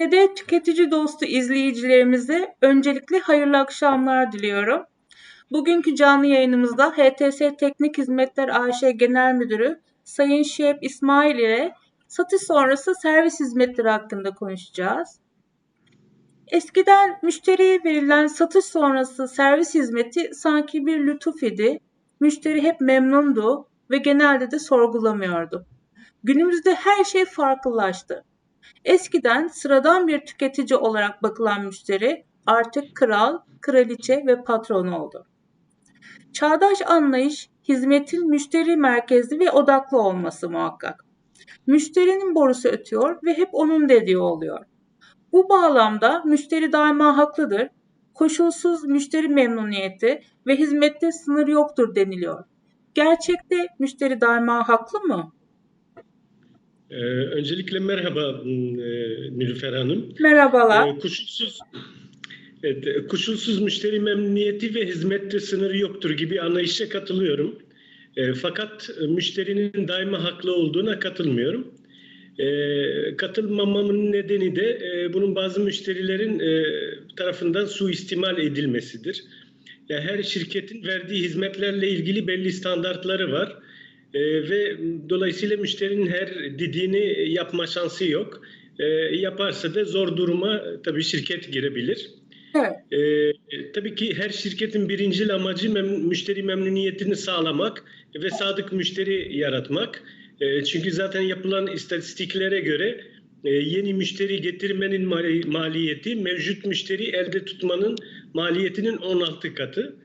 ve de tüketici dostu izleyicilerimize öncelikle hayırlı akşamlar diliyorum. Bugünkü canlı yayınımızda HTS Teknik Hizmetler AŞ Genel Müdürü Sayın Şehip İsmail ile satış sonrası servis hizmetleri hakkında konuşacağız. Eskiden müşteriye verilen satış sonrası servis hizmeti sanki bir lütuf idi. Müşteri hep memnundu ve genelde de sorgulamıyordu. Günümüzde her şey farklılaştı. Eskiden sıradan bir tüketici olarak bakılan müşteri artık kral, kraliçe ve patron oldu. Çağdaş anlayış hizmetin müşteri merkezli ve odaklı olması muhakkak. Müşterinin borusu ötüyor ve hep onun dediği oluyor. Bu bağlamda müşteri daima haklıdır. Koşulsuz müşteri memnuniyeti ve hizmette sınır yoktur deniliyor. Gerçekte müşteri daima haklı mı? Ee, öncelikle merhaba e, Nilüfer Hanım. Merhabalar. Ee, koşulsuz evet, e, koşulsuz müşteri memnuniyeti ve hizmette sınırı yoktur gibi anlayışa katılıyorum. E, fakat müşterinin daima haklı olduğuna katılmıyorum. E, katılmamamın nedeni de e, bunun bazı müşterilerin e, tarafından suistimal edilmesidir. Yani her şirketin verdiği hizmetlerle ilgili belli standartları var. E, ve dolayısıyla müşterinin her dediğini yapma şansı yok. E, yaparsa da zor duruma tabii şirket girebilir. Evet. E, tabii ki her şirketin birincil amacı mem- müşteri memnuniyetini sağlamak ve sadık müşteri yaratmak. E, çünkü zaten yapılan istatistiklere göre e, yeni müşteri getirmenin mali- maliyeti mevcut müşteri elde tutmanın maliyetinin 16 katı.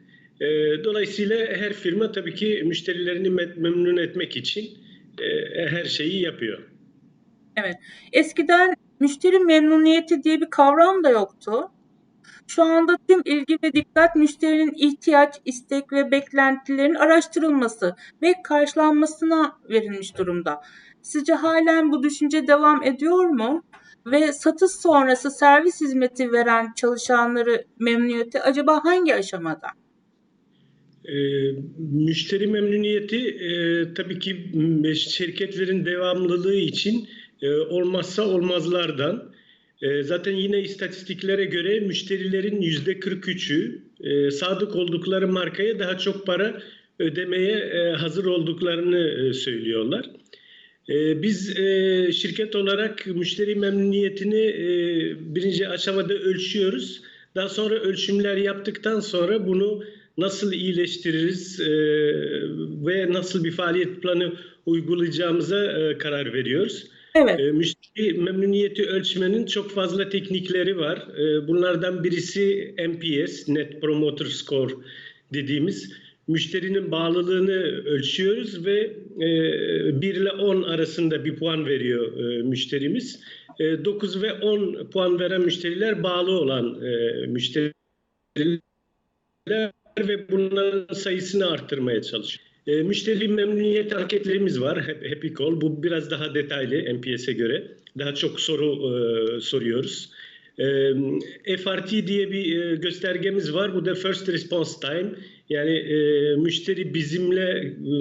E, dolayısıyla her firma tabii ki müşterilerini me- memnun etmek için e, her şeyi yapıyor. Eskiden müşteri memnuniyeti diye bir kavram da yoktu. Şu anda tüm ilgi ve dikkat müşterinin ihtiyaç, istek ve beklentilerin araştırılması ve karşılanmasına verilmiş durumda. Sizce halen bu düşünce devam ediyor mu? Ve satış sonrası servis hizmeti veren çalışanları memnuniyeti acaba hangi aşamada? E, müşteri memnuniyeti e, tabii ki şirketlerin devamlılığı için e, olmazsa olmazlardan. E, zaten yine istatistiklere göre müşterilerin yüzde 43'ü e, sadık oldukları markaya daha çok para ödemeye e, hazır olduklarını e, söylüyorlar. E, biz e, şirket olarak müşteri memnuniyetini e, birinci aşamada ölçüyoruz. Daha sonra ölçümler yaptıktan sonra bunu nasıl iyileştiririz e, ve nasıl bir faaliyet planı uygulayacağımıza e, karar veriyoruz. Evet, E, müşteri memnuniyeti ölçmenin çok fazla teknikleri var. E, bunlardan birisi NPS, Net Promoter Score dediğimiz. Müşterinin bağlılığını ölçüyoruz ve e, 1 ile 10 arasında bir puan veriyor e, müşterimiz. E, 9 ve 10 puan veren müşteriler bağlı olan e, müşteriler ve bunların sayısını arttırmaya çalışıyor. E, müşteri memnuniyet anketlerimiz var. Happy Call. Bu biraz daha detaylı NPS'e göre. Daha çok soru e, soruyoruz. E, FRT diye bir e, göstergemiz var. Bu da First Response Time. Yani e, müşteri bizimle e,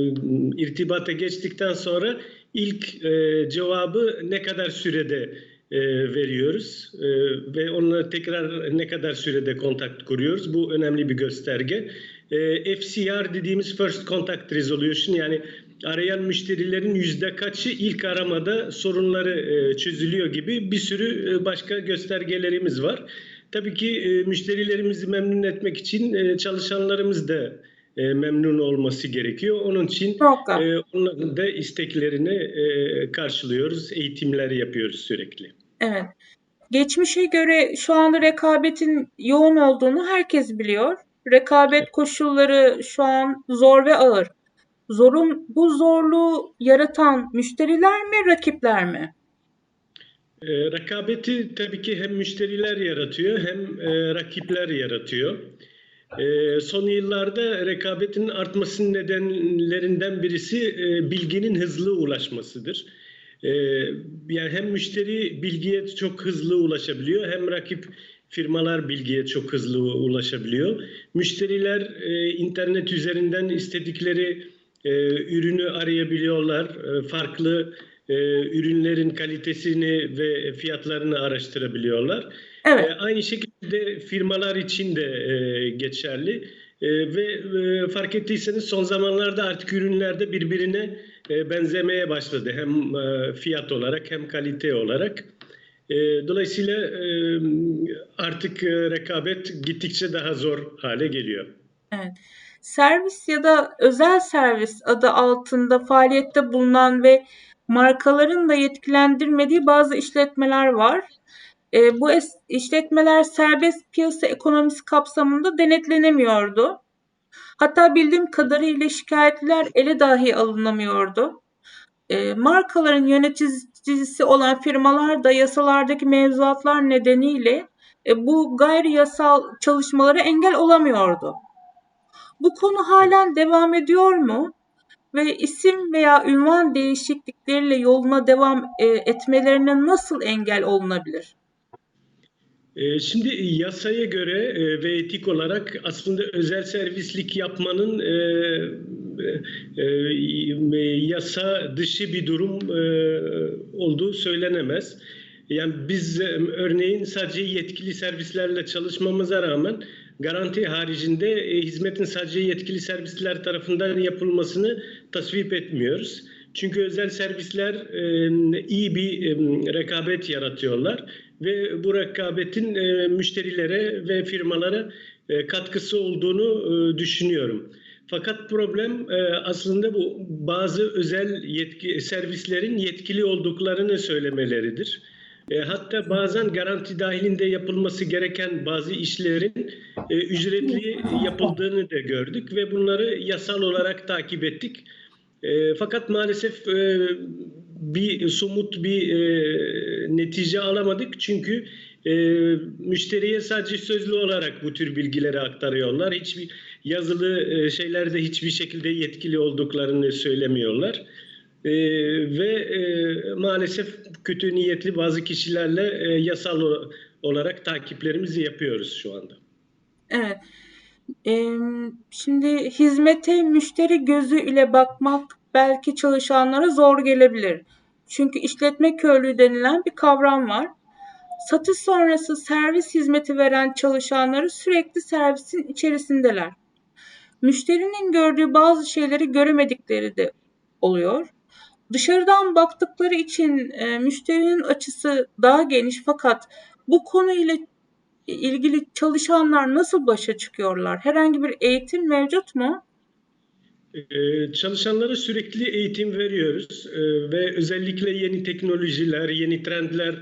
irtibata geçtikten sonra ilk e, cevabı ne kadar sürede e, veriyoruz E, ve onunla tekrar ne kadar sürede kontak kuruyoruz. Bu önemli bir gösterge. E, FCR dediğimiz First Contact Resolution yani arayan müşterilerin yüzde kaçı ilk aramada sorunları e, çözülüyor gibi bir sürü e, başka göstergelerimiz var. Tabii ki e, müşterilerimizi memnun etmek için e, çalışanlarımız da e, memnun olması gerekiyor. Onun için e, onların da isteklerini e, karşılıyoruz, eğitimler yapıyoruz sürekli. Evet. Geçmişe göre şu anda rekabetin yoğun olduğunu herkes biliyor. Rekabet koşulları şu an zor ve ağır. Zorun bu zorluğu yaratan müşteriler mi, rakipler mi? E, rekabeti tabii ki hem müşteriler yaratıyor hem e, rakipler yaratıyor. E, son yıllarda rekabetin artmasının nedenlerinden birisi e, bilginin hızlı ulaşmasıdır. E, yani hem müşteri bilgiye çok hızlı ulaşabiliyor hem rakip firmalar bilgiye çok hızlı ulaşabiliyor. Müşteriler e, internet üzerinden istedikleri e, ürünü arayabiliyorlar. E, farklı e, e, ürünlerin kalitesini ve fiyatlarını araştırabiliyorlar. Evet. E, aynı şekilde firmalar için de e, geçerli. E, ve e, fark ettiyseniz son zamanlarda artık ürünlerde birbirine e, benzemeye başladı. Hem e, fiyat olarak hem kalite olarak. E, dolayısıyla artık rekabet gittikçe daha zor hale geliyor. Evet. Servis ya da özel servis adı altında faaliyette bulunan ve markaların da yetkilendirmediği bazı işletmeler var. E, bu es- işletmeler serbest piyasa ekonomisi kapsamında denetlenemiyordu. Hatta bildiğim kadarıyla şikayetler ele dahi alınamıyordu. E, markaların yöneticisi olan firmalar da yasalardaki mevzuatlar nedeniyle e, bu gayri yasal çalışmalara engel olamıyordu. Bu konu halen devam ediyor mu? Ve isim veya ünvan değişiklikleriyle yoluna devam e, etmelerine nasıl engel olunabilir? E, Şimdi yasaya göre e, ve etik olarak aslında özel servislik yapmanın e, e, yasa dışı bir durum olduğu söylenemez. Yani biz örneğin sadece yetkili servislerle çalışmamıza rağmen garanti haricinde hizmetin sadece yetkili servisler tarafından yapılmasını tasvip etmiyoruz. Çünkü özel servisler iyi bir rekabet yaratıyorlar ve bu rekabetin e, müşterilere ve firmalara e, katkısı olduğunu e, düşünüyorum. Fakat problem e, aslında bu bazı özel yetki servislerin yetkili olduklarını söylemeleridir. E, hatta bazen garanti dahilinde yapılması gereken bazı işlerin e, ücretli yapıldığını da gördük ve bunları yasal olarak takip ettik. E, fakat maalesef e, bir somut bir e, netice alamadık çünkü e, müşteriye sadece sözlü olarak bu tür bilgileri aktarıyorlar. Hiçbir yazılı e, şeylerde hiçbir şekilde yetkili olduklarını söylemiyorlar. E, ve e, maalesef kötü niyetli bazı kişilerle e, yasal olarak takiplerimizi yapıyoruz şu anda. Evet. Şimdi hizmete müşteri gözü ile bakmak belki çalışanlara zor gelebilir. Çünkü işletme körlüğü denilen bir kavram var. Satış sonrası servis hizmeti veren çalışanları sürekli servisin içerisindeler. Müşterinin gördüğü bazı şeyleri göremedikleri de oluyor. Dışarıdan baktıkları için e, müşterinin açısı daha geniş fakat bu konuyla ilgili çalışanlar nasıl başa çıkıyorlar? Herhangi bir eğitim mevcut mu? Ee, Çalışanlara sürekli eğitim veriyoruz Ee, ve özellikle yeni teknolojiler, yeni trendler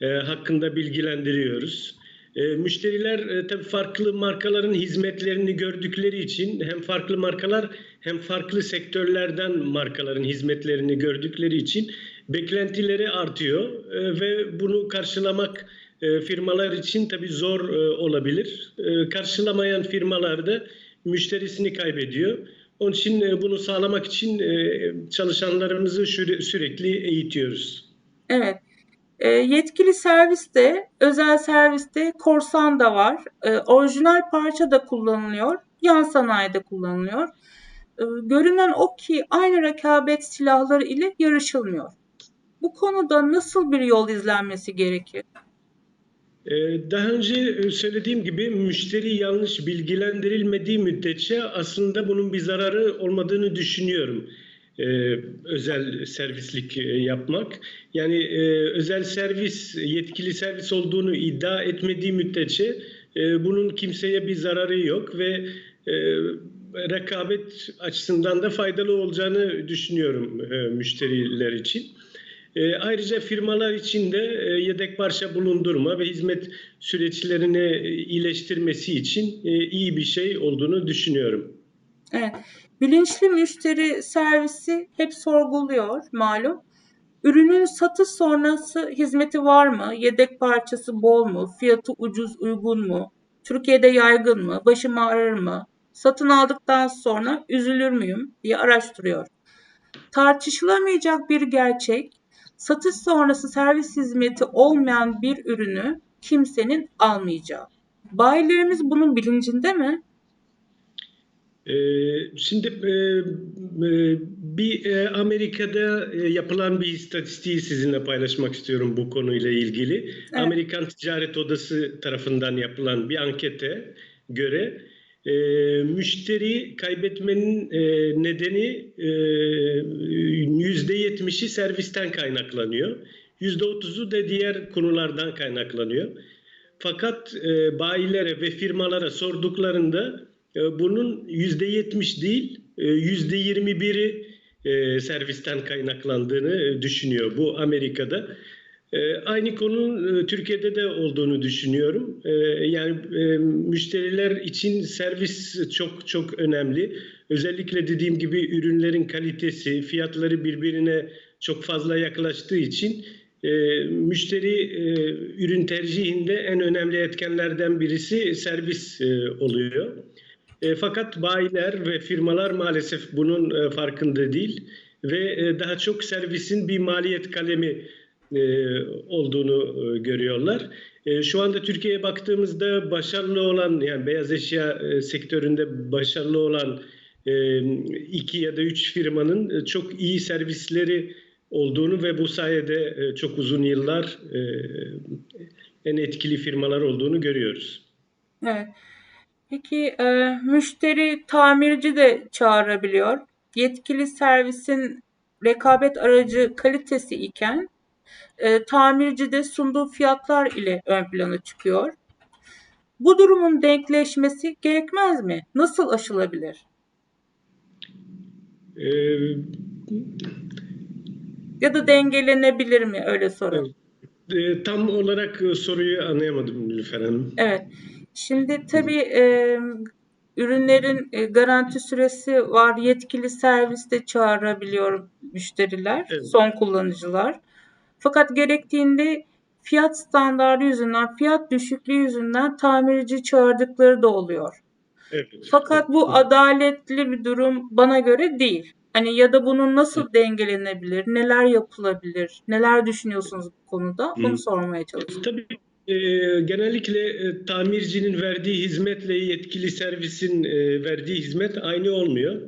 e, hakkında bilgilendiriyoruz. E, Müşteriler e, tabii farklı markaların hizmetlerini gördükleri için hem farklı markalar hem farklı sektörlerden markaların hizmetlerini gördükleri için beklentileri artıyor E, ve bunu karşılamak e, firmalar için tabii zor olabilir. Karşılamayan firmalar da müşterisini kaybediyor. Onun için e, bunu sağlamak için e, çalışanlarımızı süre- sürekli eğitiyoruz. Evet. E, yetkili serviste, özel serviste korsan da var. Orijinal parça da kullanılıyor. Yan sanayide kullanılıyor. Görünen o ki aynı rekabet silahları ile yarışılmıyor. Bu konuda nasıl bir yol izlenmesi gerekir? Ee, Daha önce söylediğim gibi müşteri yanlış bilgilendirilmediği müddetçe aslında bunun bir zararı olmadığını düşünüyorum. Ee, özel servislik e, yapmak. Yani e, özel servis yetkili servis olduğunu iddia etmediği müddetçe e, bunun kimseye bir zararı yok ve e, rekabet açısından da faydalı olacağını düşünüyorum e, müşteriler için. E, ayrıca firmalar için de e, yedek parça bulundurma ve hizmet süreçlerini e, iyileştirmesi için e, iyi bir şey olduğunu düşünüyorum. Evet. Bilinçli müşteri servisi hep sorguluyor malum. Ürünün satış sonrası hizmeti var mı? Yedek parçası bol mu? Fiyatı ucuz, uygun mu? Türkiye'de yaygın mı? Başım ağrır mı? Satın aldıktan sonra üzülür müyüm diye araştırıyor. Tartışılamayacak bir gerçek, satış sonrası servis hizmeti olmayan bir ürünü kimsenin almayacağı. Bayilerimiz bunun bilincinde mi? Ee, Şimdi e, e, bir e, Amerika'da yapılan bir istatistiği sizinle paylaşmak istiyorum bu konuyla ilgili. Amerikan Ticaret Odası tarafından yapılan bir ankete göre e, müşteri kaybetmenin e, nedeni e, %70'i servisten kaynaklanıyor. %30'u da diğer konulardan kaynaklanıyor. Fakat e, bayilere ve firmalara sorduklarında e, bunun %70 değil, e, %21'i e, servisten kaynaklandığını düşünüyor bu Amerika'da. E, aynı konunun e, Türkiye'de de olduğunu düşünüyorum. E, yani e, müşteriler için servis çok çok önemli. Özellikle dediğim gibi ürünlerin kalitesi, fiyatları birbirine çok fazla yaklaştığı için e, müşteri ürün tercihinde en önemli etkenlerden birisi servis oluyor. Fakat bayiler ve firmalar maalesef bunun farkında değil ve daha çok servisin bir maliyet kalemi olduğunu e, görüyorlar. E, şu anda Türkiye'ye baktığımızda başarılı olan yani beyaz eşya e, sektöründe başarılı olan e, iki ya da üç firmanın e, çok iyi servisleri olduğunu ve bu sayede e, çok uzun yıllar e, en etkili firmalar olduğunu görüyoruz. Evet. Peki e, müşteri tamirci de çağırabiliyor. Yetkili servisin rekabet aracı kalitesi iken e, tamirci de sunduğu fiyatlar ile ön plana çıkıyor. Bu durumun denkleşmesi gerekmez mi? Nasıl aşılabilir? E, Ya da dengelenebilir mi? Öyle sorayım. e, tam olarak e, soruyu anlayamadım Nilüfer Hanım. Evet. Şimdi tabii e, ürünlerin e, garanti süresi var. Yetkili serviste çağırabiliyor müşteriler, Evet. son kullanıcılar. Fakat gerektiğinde fiyat standardı yüzünden, fiyat düşüklüğü yüzünden tamirci çağırdıkları da oluyor. Evet. Fakat bu adaletli bir durum bana göre değil. Hani ya da bunun nasıl dengelenebilir, neler yapılabilir, neler düşünüyorsunuz bu konuda? Bunu Hı. sormaya çalışıyorum. Tabii e, genellikle e, tamircinin verdiği hizmetle yetkili servisin e, verdiği hizmet aynı olmuyor.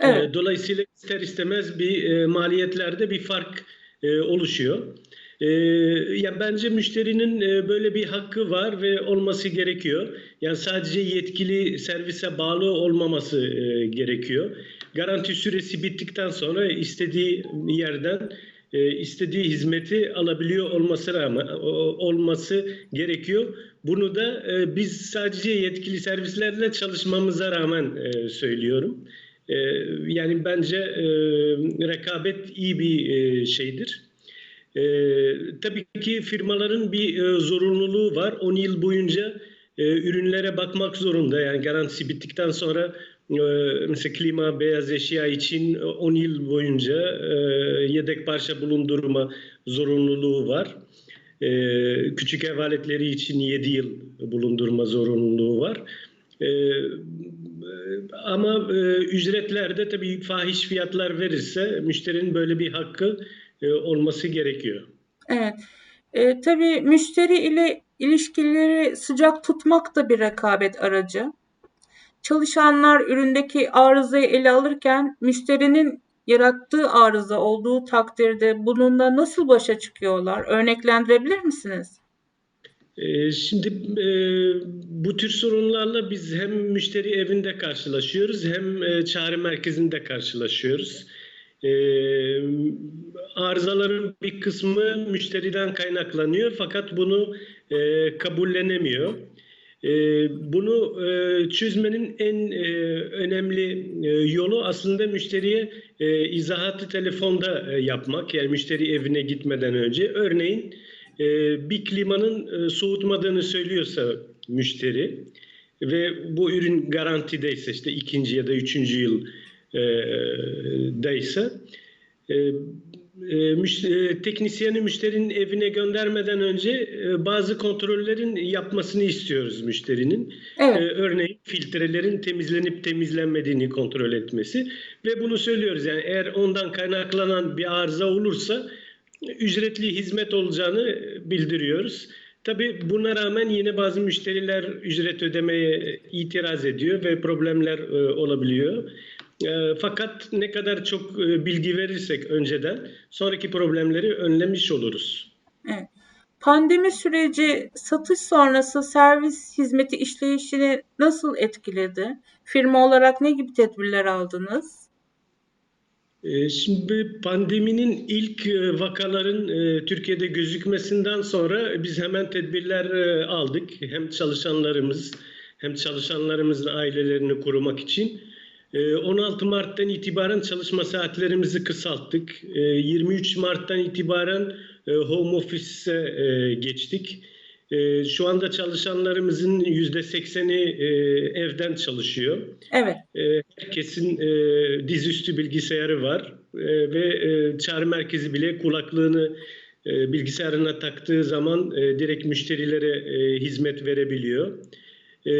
Evet. E, dolayısıyla ister istemez bir e, maliyetlerde bir fark e, oluşuyor. E, yani bence müşterinin e, böyle bir hakkı var ve olması gerekiyor. Yani sadece yetkili servise bağlı olmaması e, gerekiyor. Garanti süresi bittikten sonra istediği yerden e, istediği hizmeti alabiliyor olması rağmen o- olması gerekiyor. Bunu da e, biz sadece yetkili servislerle çalışmamıza rağmen e, söylüyorum. E, yani bence e, rekabet iyi bir e, şeydir. E, tabii ki firmaların bir e, zorunluluğu var. 10 yıl boyunca ürünlere bakmak zorunda. Yani garantisi bittikten sonra mesela klima, beyaz eşya için 10 yıl boyunca yedek parça bulundurma zorunluluğu var. Küçük ev aletleri için 7 yıl bulundurma zorunluluğu var. E, ama e, ücretlerde tabii fahiş fiyatlar verirse müşterinin böyle bir hakkı e, olması gerekiyor. Evet. E, tabii müşteri ile ilişkileri sıcak tutmak da bir rekabet aracı. Çalışanlar üründeki arızayı ele alırken müşterinin yarattığı arıza olduğu takdirde bununla nasıl başa çıkıyorlar? Örneklendirebilir misiniz? Ee, Şimdi e, bu tür sorunlarla biz hem müşteri evinde karşılaşıyoruz hem e, çağrı merkezinde karşılaşıyoruz. Ee, Arızaların bir kısmı müşteriden kaynaklanıyor fakat bunu e, kabullenemiyor. E, Bunu çözmenin en önemli yolu aslında müşteriye izahatı telefonda yapmak. Yani müşteri evine gitmeden önce. Örneğin e, bir klimanın e, soğutmadığını söylüyorsa müşteri ve bu ürün garantideyse işte ikinci ya da üçüncü yıl e, daysa e, e, müş- e, teknisyeni müşterinin evine göndermeden önce e, bazı kontrollerin yapmasını istiyoruz müşterinin. Evet. Ee, örneğin filtrelerin temizlenip temizlenmediğini kontrol etmesi ve bunu söylüyoruz. Yani eğer ondan kaynaklanan bir arıza olursa ücretli hizmet olacağını bildiriyoruz. Tabii buna rağmen yine bazı müşteriler ücret ödemeye itiraz ediyor ve problemler e, olabiliyor. E, fakat ne kadar çok e, bilgi verirsek önceden sonraki problemleri önlemiş oluruz. Evet. Pandemi süreci satış sonrası servis hizmeti işleyişini nasıl etkiledi? Firma olarak ne gibi tedbirler aldınız? E, Şimdi pandeminin ilk e, vakaların e, Türkiye'de gözükmesinden sonra biz hemen tedbirler e, aldık. Hem çalışanlarımız hem çalışanlarımızın ailelerini korumak için. E, 16 Mart'tan itibaren çalışma saatlerimizi kısalttık. E, 23 Mart'tan itibaren home office'e geçtik. E, Şu anda çalışanlarımızın %80'i e, evden çalışıyor. Evet, E, Herkesin e, dizüstü bilgisayarı var E, ve e, çağrı merkezi bile kulaklığını e, bilgisayarına taktığı zaman e, direkt müşterilere e, hizmet verebiliyor. E,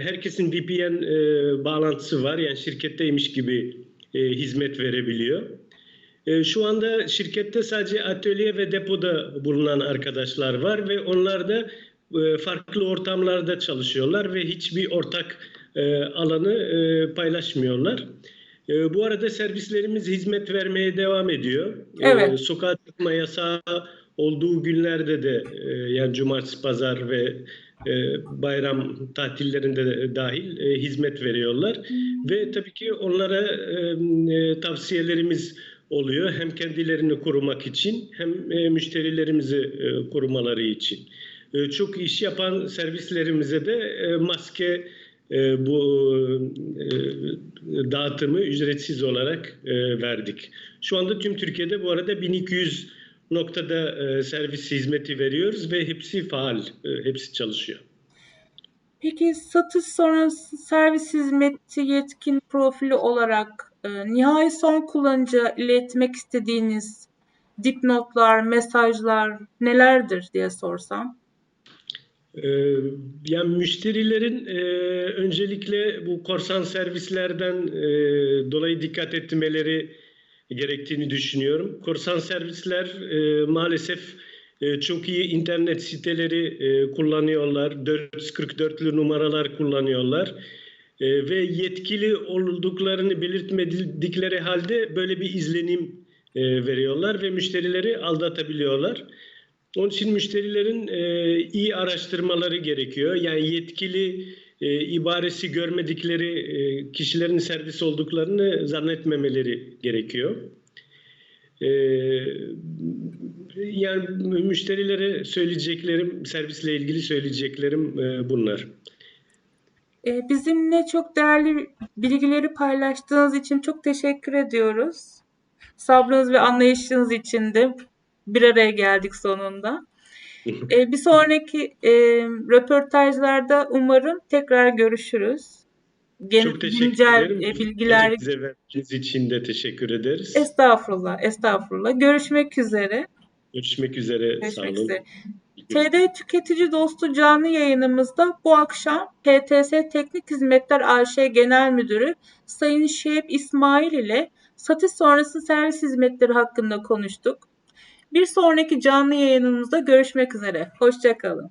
Herkesin VPN e, bağlantısı var yani şirketteymiş gibi e, hizmet verebiliyor. E, Şu anda şirkette sadece atölye ve depoda bulunan arkadaşlar var ve onlar da e, farklı ortamlarda çalışıyorlar ve hiçbir ortak e, alanı e, paylaşmıyorlar. E, Bu arada servislerimiz hizmet vermeye devam ediyor. E, Evet. Sokağa çıkma yasağı olduğu günlerde de e, yani cumartesi, pazar ve e, bayram tatillerinde de dahil e, hizmet veriyorlar. Ve tabii ki onlara e, e, tavsiyelerimiz oluyor. Hem kendilerini korumak için hem e, müşterilerimizi e, korumaları için. E, Çok iş yapan servislerimize de maske bu dağıtımı ücretsiz olarak verdik. Şu anda tüm Türkiye'de bu arada 1200 noktada servis hizmeti veriyoruz ve hepsi faal, hepsi çalışıyor. Peki satış sonrası servis hizmeti yetkin profili olarak e, nihai son kullanıcıya iletmek istediğiniz dipnotlar, mesajlar nelerdir diye sorsam? Ee, Yani müşterilerin e, öncelikle bu korsan servislerden e, dolayı dikkat etmeleri gerektiğini düşünüyorum. Korsan servisler e, maalesef çok iyi internet siteleri kullanıyorlar, 444'lü numaralar kullanıyorlar ve yetkili olduklarını belirtmedikleri halde böyle bir izlenim e, veriyorlar ve müşterileri aldatabiliyorlar. Onun için müşterilerin e, iyi araştırmaları gerekiyor. Yani yetkili e, ibaresi görmedikleri kişilerin servis olduklarını zannetmemeleri gerekiyor. Yani müşterilere söyleyeceklerim, servisle ilgili söyleyeceklerim bunlar. E, bizimle çok değerli bilgileri paylaştığınız için çok teşekkür ediyoruz. Sabrınız ve anlayışınız için de bir araya geldik sonunda. E, bir sonraki e, röportajlarda umarım tekrar görüşürüz. Gen- Çok teşekkür güncel ederim. e, bilgiler. Verdiğiniz için de teşekkür ederiz. Estağfurullah, estağfurullah. Görüşmek üzere. Görüşmek üzere. Sağ Görüşmek olun. üzere. TD Tüketici Dostu canlı yayınımızda bu akşam PTS Teknik Hizmetler AŞ Genel Müdürü Sayın Şehip İsmail ile satış sonrası servis hizmetleri hakkında konuştuk. Bir sonraki canlı yayınımızda görüşmek üzere. Hoşçakalın.